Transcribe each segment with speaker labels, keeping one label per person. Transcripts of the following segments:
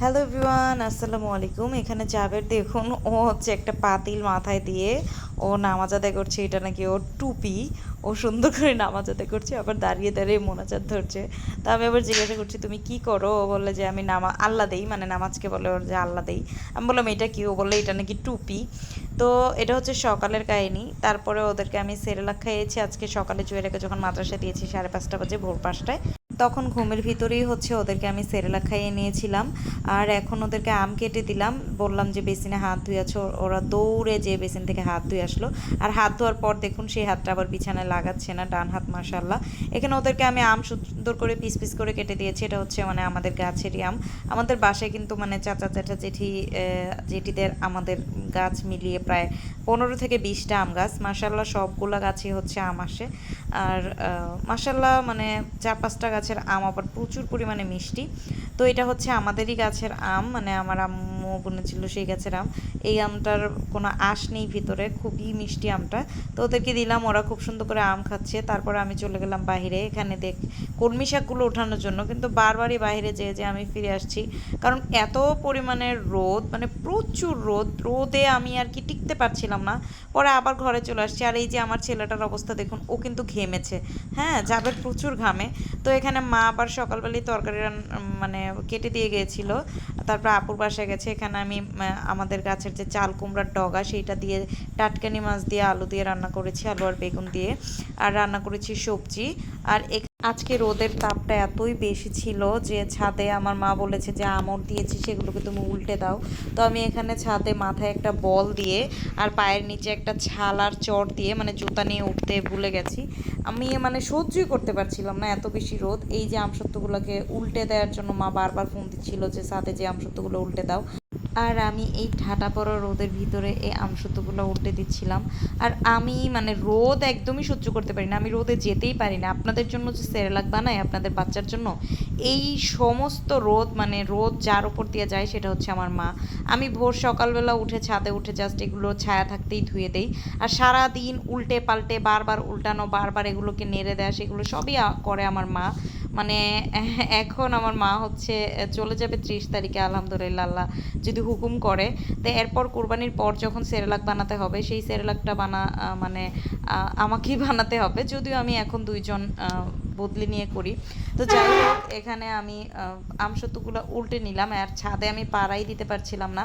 Speaker 1: Hello everyone আসসালামু আলাইকুম। এখানে জাবের দেখুন, ও হচ্ছে একটা পাতিল মাথায় দিয়ে ও নামাজ আদায় করছে। এটা নাকি ওর টুপি। ও সুন্দর করে নামাজ আদায় করছে, আবার দাঁড়িয়ে দাঁড়িয়ে মোনাজাত ধরছে। তা আমি আবার জিজ্ঞাসা করছি, তুমি কি করো? ও বললে যে, আমি নামা, আল্লাহ দেই। মানে নামাজকে বলে ওর যে আল্লাহ দেই। আমি বললাম, এটা কি? ও বললে, এটা নাকি টুপি। তো এটা হচ্ছে সকালের কাহিনী। তারপরে ওদেরকে আমি সেরেলাক খাইয়েছি। আজকে সকালে চুয়ে জুয়েরাকে যখন মাদ্রাসা দিয়েছি, সাড়ে পাঁচটা বাজে, ভোর পাঁচটায়। তখন ঘুমের ভিতরেই হচ্ছে ওদেরকে আমি সেরেলা খাইয়ে নিয়েছিলাম। আর এখন ওদেরকে আম কেটে দিলাম। বললাম যে, বেসিনে হাত ধুয়েছে ওরা দৌড়ে যে বেসিন থেকে হাত ধুয়ে আসলো। আর হাত ধোয়ার পর দেখুন সেই হাতটা আবার বিছানায় লাগাচ্ছে না, ডান হাত মাশাল্লাহ এখানে ওদেরকে আমি আম সুন্দর করে পিস পিস করে কেটে দিয়েছি। এটা হচ্ছে মানে আমাদের গাছেরই আম। আমাদের বাসায় কিন্তু মানে চাচা চাচা জেঠি জেঠিদের আমাদের গাছ মিলিয়ে প্রায় পনেরো থেকে বিশটা আম গাছ। মাসাল্লাহ সবগুলা গাছই হচ্ছে আম আসে। আর মাসাল্লাহ মানে চার পাঁচটা গাছের আম, আবার প্রচুর পরিমাণে মিষ্টি। তো এটা হচ্ছে আমাদেরই গাছের আম মানে আমার আম্মু বুনেছিল সেই গাছের আম এই আমটার কোনো আঁশ নেই ভিতরে, খুবই মিষ্টি আমটা। তো ওদেরকে দিলাম, ওরা খুব সুন্দর করে আম খাচ্ছে। তারপর আমি চলে গেলাম বাইরে এখানে দেখ, কলমি শাকগুলো ওঠানোর জন্য, কিন্তু বারবারই বাইরে যেয়ে যে আমি ফিরে আসছি। কারণ এত পরিমাণে রোদ মানে প্রচুর রোদ। রোদে আমি আর কি টিকতে পারছিলাম না। পরে আবার ঘরে চলে আসছি। আর এই যে আমার ছেলেটার অবস্থা, দেখুন, ও কিন্তু ঘেমেছে। হ্যাঁ যাবে প্রচুর ঘামে। তো এখানে মা আবার সকালবেলায় তরকারি মানে কেটে দিয়ে গিয়েছিল। তারপর আপুর বাসায় গেছে। এখানে আমি আমাদের গাছের যে চাল কুমড়ার ডগা, সেইটা দিয়ে টাটকানি মাছ দিয়ে আলু দিয়ে রান্না করেছি, আলু আর বেগুন দিয়ে, আর রান্না করেছি সবজি। আর আজকে রোদের তাপটা এতই বেশি ছিল যে ছাদে আমার মা বলেছে যে আমর দিয়েছি, সেগুলোকে তুমি উল্টে দাও। তো আমি এখানে ছাদে মাথায় একটা বল দিয়ে আর পায়ের নিচে একটা ছাল আর চট দিয়ে মানে জুতা নিয়ে উঠতে ভুলে গেছি। আমি মানে সহ্যই করতে পারছিলাম না এত বেশি রোদ। এই যে আমসত্ত্বগুলোকে উল্টে দেওয়ার জন্য মা বারবার ফোন দিচ্ছিল যে ছাদে যে আমসত্ত্বগুলো উল্টে দাও। আর আমি এই ঠাটা পড়া রোদের ভিতরে এই আমসত্ত্বগুলো উল্টে দিচ্ছিলাম। আর আমি মানে রোদ একদমই সহ্য করতে পারি না, আমি রোদে যেতেই পারি না। আপনাদের জন্য যে সেরেলাক বানাই আপনাদের বাচ্চার জন্য, এই সমস্ত রোদ মানে রোদ যার উপর দিয়ে যায় সেটা হচ্ছে আমার মা। আমি ভোর সকালবেলা উঠে ছাদে উঠে জাস্ট এগুলো ছায়া থাকতেই ধুয়ে দেই। আর সারা দিন উল্টে পাল্টে বারবার উল্টানো, বারবার এগুলোকে নেড়ে দেওয়া সেগুলো সবই করে আমার মা। মানে এখন আমার মা হচ্ছে চলে যাবে ত্রিশ তারিখে, আলহামদুলিল্লাহ, আল্লাহ যদি হুকুম করে। তো এরপর কোরবানির পর যখন সেরেলাক বানাতে হবে, সেই সেরেলাকটা বানা মানে আমাকেই বানাতে হবে। যদিও আমি এখন দুইজন বদলি নিয়ে করি। তো যাই হোক, এখানে আমি আমসত্ত্বগুলো উল্টে নিলাম। আর ছাদে আমি পাড়াই দিতে পারছিলাম না।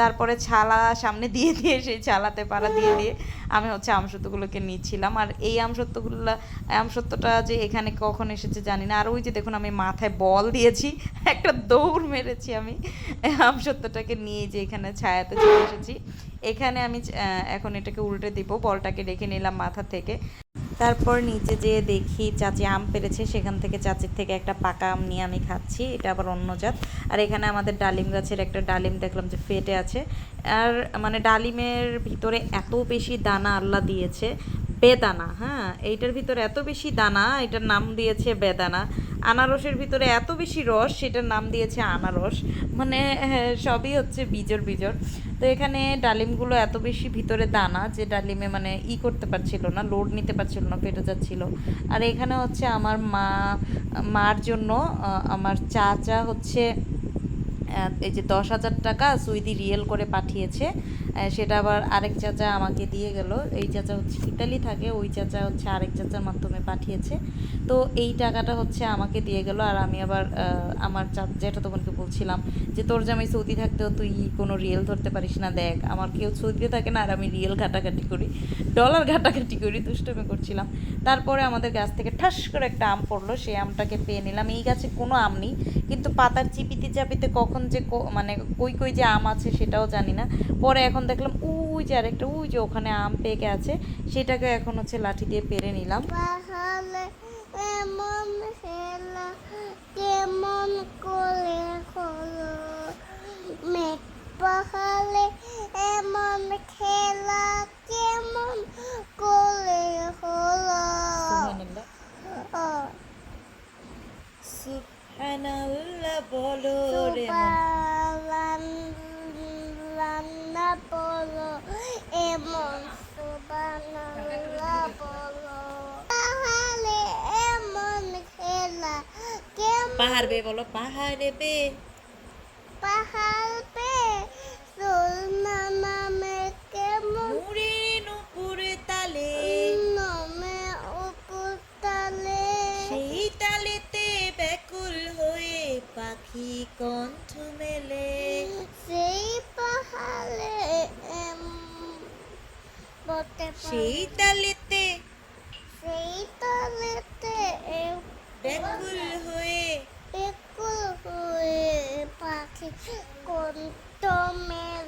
Speaker 1: তারপরে ছালা সামনে দিয়ে দিয়ে, সেই ছালাতে পাড়া দিয়ে দিয়ে আমি হচ্ছে আমসত্ত্বগুলোকে নিচ্ছিলাম। আর এই আমসত্ত্বগুলো, আমসত্ত্বটা যে এখানে কখন এসেছে জানি না। আর ওই যে দেখুন, আমি মাথায় বল দিয়েছি, একটা দৌড় মেরেছি আমি। আমসত্ত্বটাকে নিয়ে যে এখানে ছায়াতে চলে এসেছি। এখানে আমি এখন এটাকে উল্টে দিব, বলটাকে রেখে নিলাম মাথা থেকে। তারপর নিচে যেয়ে দেখি চাচি আম পেরেছে সেখান থেকে চাচির থেকে একটা পাকা আম নিয়ে আমি খাচ্ছি এটা আবার অন্য জাত। আর এখানে আমাদের ডালিম গাছের একটা ডালিম দেখলাম যে ফেটে আছে। আর মানে ডালিমের ভিতরে এত বেশি দানা আল্লাহ দিয়েছে বেদানা হ্যাঁ এইটার ভিতরে এত বেশি দানা এটার নাম দিয়েছে বেদানা। আনারসের ভিতরে এত বেশি রস সেটার নাম দিয়েছে আনারস। মানে হ্যাঁ, সবই হচ্ছে বিজর বিজর। তো এখানে ডালিমগুলো এত বেশি ভিতরে দানা যে ডালিমে মানে ই করতে পারছিল না লোড নিতে পারছিল না, ফেটে যাচ্ছিল। আর এখানে হচ্ছে আমার মা, মার জন্য আমার চাচা হচ্ছে এই যে দশ হাজার টাকা সুইদি রিয়েল করে পাঠিয়েছে সেটা আবার আরেক চাচা আমাকে দিয়ে গেল। এই চাচা হচ্ছে ইতালি থাকে, ওই চাচা হচ্ছে আরেক চাচার মাধ্যমে পাঠিয়েছে। তো এই টাকাটা হচ্ছে আমাকে দিয়ে গেল আর আমি আবার আমার যেটা তোমাকে বলছিলাম যে তোর জামাই সৌদি থাকতেও তুই কোনো রিয়েল ধরতে পারিস না, দেখ, আমার কেউ সৌদিতে থাকে না আর আমি রিয়েল ঘাটাঘাটি করি, ডলার ঘাটাঘাটি করি, দুষ্টমি করছিলাম। তারপরে আমাদের গাছ থেকে ঠাস করে একটা আম পড়ল, সেই আমটাকে পেয়ে নিলাম। এই গাছে কোনো আম নেই, কিন্তু পাতার চিপিতে চাপিতে কখন যে কো- মানে কই কই যে আম আছে সেটাও জানি না। পরে এখন দেখলাম ওই যে আরেকটা ওই যে ওখানে আম পেকে আছে সেটাকে এখন হচ্ছে লাঠি দিয়ে পেরে নিলাম।
Speaker 2: পাহাড়ে এমন খেলা কেমন করে হলো? মেঘ পাহাড়ে এমন খেলা কেমন করে হলো? ও,
Speaker 1: সুবহানাল্লাহ বলো রে মন।
Speaker 2: সুবালান- রান্না বলো এমন বলো। খেলা কেমন?
Speaker 1: পাহাড় বে বলো পাহাড় বে।
Speaker 2: পাহাড়ে
Speaker 3: পাখি কণ্ঠ মেলে।
Speaker 2: সেই পাহাড়ে
Speaker 3: সেই তালেতে
Speaker 2: সেই তলেতে
Speaker 3: ব্যাকুল হয়ে
Speaker 2: একুল হয়ে পাখি কণ্ঠ মেলে।